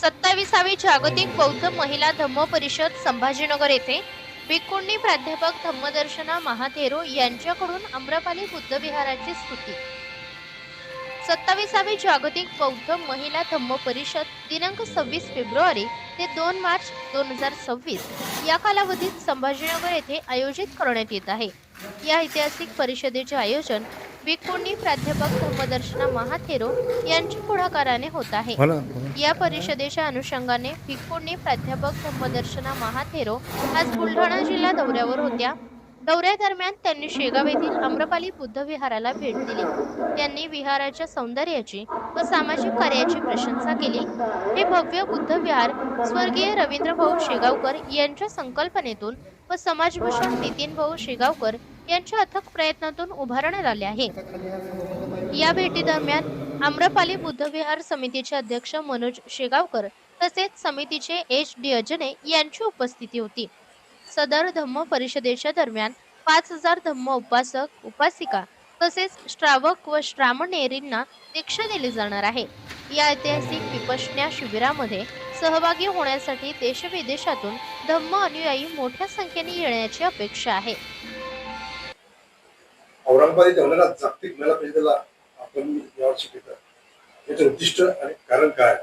सत्तावीसावी जागतिक बौद्ध महिला धम्म परिषद संभाजीनगर येथे भिक्खुंनी प्राध्यापक धम्मदर्शना महाथेरो यांच्याकडून आम्रपाली बुद्ध विहाराची स्तुती. सत्तावीसावी जागतिक बौद्ध महिला धम्म परिषद दिनांक सव्वीस फेब्रुवारी ते दोन मार्च दोन हजार सव्वीस या कालावधीत संभाजीनगर येथे आयोजित करण्यात येत आहे. या ऐतिहासिक परिषदेचे आयोजन भिक्खुंनी प्राध्यापक धम्मदर्शना महाथेरो यांच्या पुढाकाराने होत आहे. या परिषदेच्या अनुषंगाने भिक्खूंनी प्राध्यापक धम्मदर्शना महाथेरो आज बुलढाणा जिल्हा दौऱ्यावर होत्या. दौऱ्यादरम्यान त्यांनी शेगाव येथील आम्रपाली बुद्ध विहाराला भेट दिली. त्यांनी विहाराच्या सौंदर्याची व सामाजिक कार्याची प्रशंसा केली. हे भव्य बुद्ध विहार स्वर्गीय रवींद्र भाऊ शेगावकर यांच्या संकल्पनेतून व समाजभूषण नितीन भाऊ शेगावकर यांच्या अथक प्रयत्नातून उभारण्यात आले आहे. या भेटीदरम्यान आम्रपाली बुद्धविहार समितीचे अध्यक्ष मनोज शेगावकर तसेच समितीचे एच डी अजने यांची उपस्थिती होती. सदर धम्म परिषदेच्या दरम्यान पाच हजार धम्म उपासक उपासिका तसेच श्रावक व श्रामणेरींना दीक्षा दिली जाणार आहे. या ऐतिहासिक विपश्यना शिबिरामध्ये सहभागी होण्यासाठी देशविदेशातून धम्म अनुयायी मोठ्या संख्येने येण्याची अपेक्षा आहे. औरंगाबाद येथे जागतिक मेळा परिषदेला आपण यावर्षी घेतात याचे उद्दिष्ट आणि कारण काय?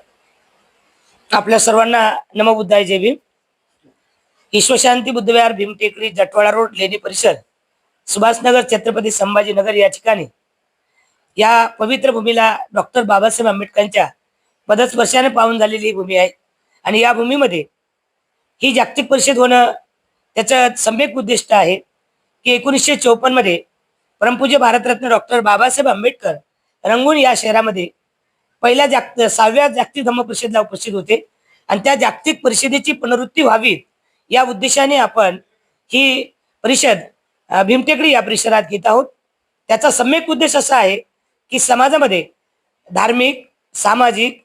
आपल्या सर्वांना नमबुद्धाय जय भीम. ईश्वशांती बुद्धविहार भीमटेकडी जटवाडा रोड लेणी परिसर सुभाषनगर छत्रपती संभाजीनगर या ठिकाणी. या पवित्र भूमीला डॉक्टर बाबासाहेब आंबेडकरांच्या पदस्पर्शाने पाहून झालेली भूमी आहे. आणि या भूमीमध्ये ही जागतिक परिषद होणं त्याचं सम्यक उद्दिष्ट आहे की एकोणीसशे चौपन्नमध्ये परमपूज्य भारतरत्न डॉक्टर बाबासाहेब आंबेडकर रंगून या शहरामध्ये पहिल्या जाग सहाव्या जागतिक धम्म परिषदेला उपस्थित होते. आणि त्या जागतिक परिषदेची पुनरुत्ती व्हावी या उद्देशाने आपण ही परिषद भीमटेकडी या परिसरात घेत आहोत. त्याचा सम्यक उद्देश असा आहे की समाजामध्ये धार्मिक सामाजिक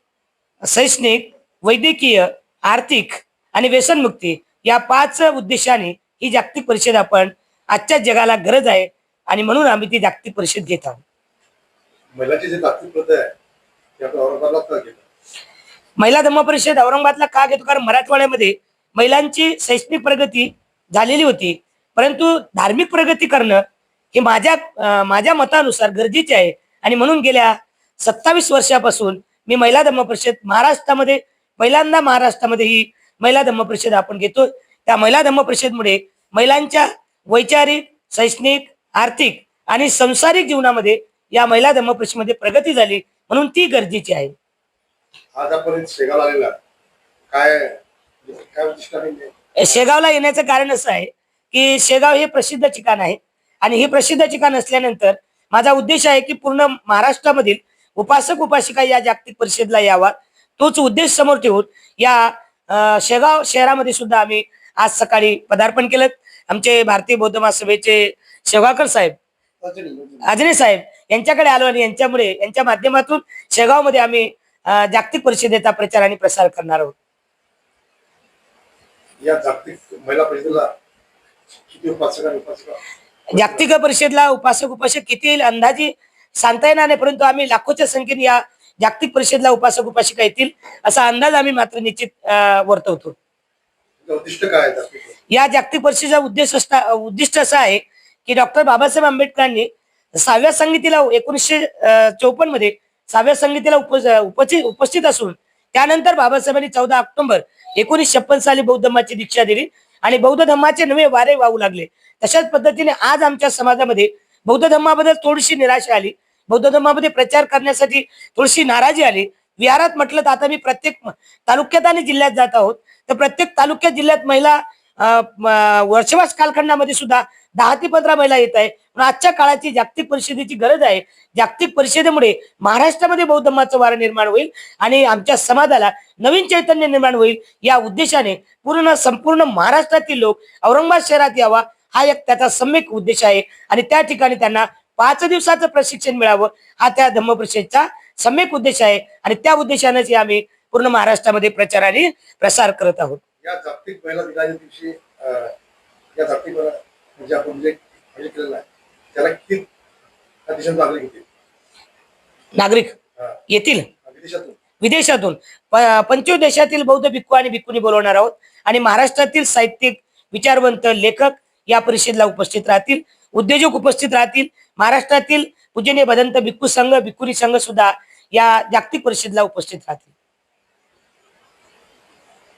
शैक्षणिक वैद्यकीय आर्थिक आणि व्यसनमुक्ती या पाच उद्देशाने ही जागतिक परिषद आपण आजच्या जगाला गरज आहे. आणि म्हणून आम्ही ती जागतिक परिषद घेत आहोत. महिलाची जी जागतिक प्रथा आहे ती आपण औरंगाबादला का घेतात महिला धम्म परिषद औरंगाबादला का घेतो? कारण मराठवाड्यामध्ये महिलांची शैक्षणिक प्रगती झालेली होती. परंतु धार्मिक प्रगती करणं हे माझ्या अं, माझ्या मतानुसार गरजेचे आहे. आणि म्हणून गेल्या सत्तावीस वर्षापासून मी महिला धम्म परिषद महाराष्ट्रामध्ये पहिल्यांदा महाराष्ट्रामध्ये ही महिला धम्म परिषद आपण घेतो. त्या महिला धम्म परिषदमुळे महिलांच्या वैचारिक शैक्षणिक आर्थिक आणि संसारिक जीवनामध्ये या महिला धम्म परिषदेमध्ये प्रगती झाली म्हणून ती गरजेची आहे. आज आपण इथे शेगावला आलेला आहे. काय काय उद्दिष्ट आहे शेगावला येण्याचं कारण असं आहे की शेगाव हे प्रसिद्ध ठिकाण आहे आणि हे प्रसिद्ध ठिकाण असल्यानंतर माझा उद्देश आहे की पूर्ण महाराष्ट्रामधील उपासक उपासिका या जागतिक परिषदेला यावा. तोच उद्देश समोर ठेवून या शेगाव शहरामध्ये सुद्धा आम्ही आज सकाळी पदार्पण केलं. आमचे भारतीय बौद्ध महासभेचे शेगावकर साहेब अजने साहेब यांच्याकडे आलो आणि यांच्यामुळे यांच्या माध्यमातून शेगावमध्ये आम्ही अं, जागतिक परिषदेचा प्रचार आणि प्रसार करणार आहोत. या जागतिक महिला परिषदेला जागतिक परिषदला उपासक उपासक किती येईल अंदाजे सांगता येणार नाही परंतु आम्ही लाखोच्या संख्येने या जागतिक परिषदला उपासक उपासिका येतील असा अंदाज आम्ही मात्र निश्चित वर्तवतो. उद्दिष्ट काय या जागतिक परिषदेचा उद्देश असता उद्दिष्ट असा आहे की डॉक्टर बाबासाहेब आंबेडकरांनी सहाव्या संगीतीला एकोणीसशे चौपन्नमध्ये सहाव्या संगीतीला उपस्थित उपस्थित असून त्यानंतर बाबासाहेबांनी चौदा ऑक्टोबर एकोणीसशे छप्पन साली बौद्ध धर्माची दीक्षा दिली आणि बौद्ध धर्माचे नवे वारे वाहू लागले. तशाच पद्धतीने आज आमच्या समाजामध्ये बौद्ध धर्माबद्दल थोडीशी निराशा आली. बौद्ध धर्मामध्ये प्रचार करण्यासाठी थोडीशी नाराजी आली. विहारात म्हटलं तर आता मी प्रत्येक तालुक्यात आणि जिल्ह्यात जात आहोत. तर प्रत्येक तालुक्यात जिल्ह्यात महिला वर्षवास कालखंडामध्ये सुद्धा दहा ते पंधरा महिला येत आहे. पण आजच्या काळाची जागतिक परिषदेची गरज आहे. जागतिक परिषदेमुळे महाराष्ट्रामध्ये बौद्धमाचं वारं निर्माण होईल आणि आमच्या समाजाला नवीन चैतन्य निर्माण होईल या उद्देशाने पूर्ण संपूर्ण महाराष्ट्रातील लोक औरंगाबाद शहरात यावा हा एक त्याचा सम्यक उद्देश आहे. आणि त्या ठिकाणी त्यांना पाच दिवसाचं प्रशिक्षण मिळावं हा त्या धम्म परिषदेचा सम्यक उद्देश आहे. आणि त्या उद्देशानेच आम्ही पूर्ण महाराष्ट्रामध्ये प्रचार आणि प्रसार करत आहोत. या जागतिक महिला दिनाच्या दिवशी या जागतिक महिला म्हणजे आपण जे म्हणजे केलेला आहे त्याला किती नागरिक होते? नागरिक. येतील? विदेशातून. पंचवीस देशातील बौद्ध भिक्खू आणि भिक्खुनी बोलवणार आहोत. आणि महाराष्ट्रातील साहित्यिक विचारवंत लेखक या परिषदेला उपस्थित राहतील. उद्योजक उपस्थित राहतील. महाराष्ट्रातील पूजनीय भदंत भिक्खू संघ भिक्खुनी संघ सुद्धा या जागतिक परिषदेला उपस्थित राहतील.